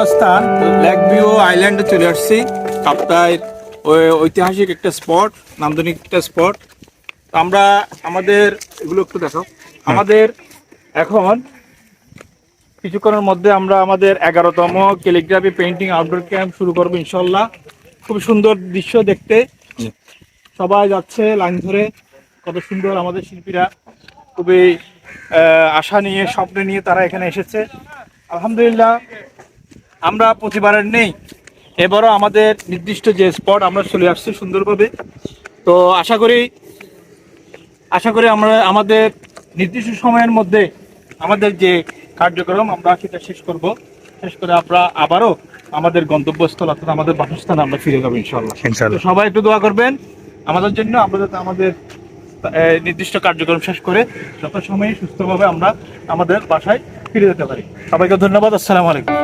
অবস্থান lake view আইল্যান্ডে চলে আসছি। কাপ্তায় ঐতিহাসিক একটা স্পট, নান্দনিক একটা স্পট। আমরা আমাদের, এগুলো একটু দেখো। আমাদের এখন কিছুক্ষণের মধ্যে আমরা আমাদের এগারোতম ক্যালিগ্রাফি পেন্টিং আউটডোর ক্যাম্প শুরু করব ইনশাল্লাহ। খুব সুন্দর দৃশ্য দেখতে। সবাই যাচ্ছে লাইন ধরে। কত সুন্দর আমাদের শিল্পীরা। খুবই আশা নিয়ে, স্বপ্ন নিয়ে তারা এখানে এসেছে। আলহামদুলিল্লাহ আমরা প্রতিবারের নেই। এবারও আমাদের নির্দিষ্ট যে স্পট আমরা চলে আসছি সুন্দরভাবে। তো আশা করি আশা করি আমরা আমাদের নির্দিষ্ট সময়ের মধ্যে আমাদের যে কার্যক্রম আমরা সেটা শেষ করব। শেষ করে আমরা আবারও আমাদের গন্তব্যস্থল অর্থাৎ আমাদের বাসস্থানে আমরা ফিরে যাব ইনশাল্লাহ। সবাই একটু দোয়া করবেন। আমাদের জন্য আমরা যাতে আমাদের নির্দিষ্ট কার্যক্রম শেষ করে যথাসময়ে সময় সুস্থভাবে আমরা আমাদের বাসায় ফিরে যেতে পারি। সবাইকে ধন্যবাদ, আসসালামু আলাইকুম।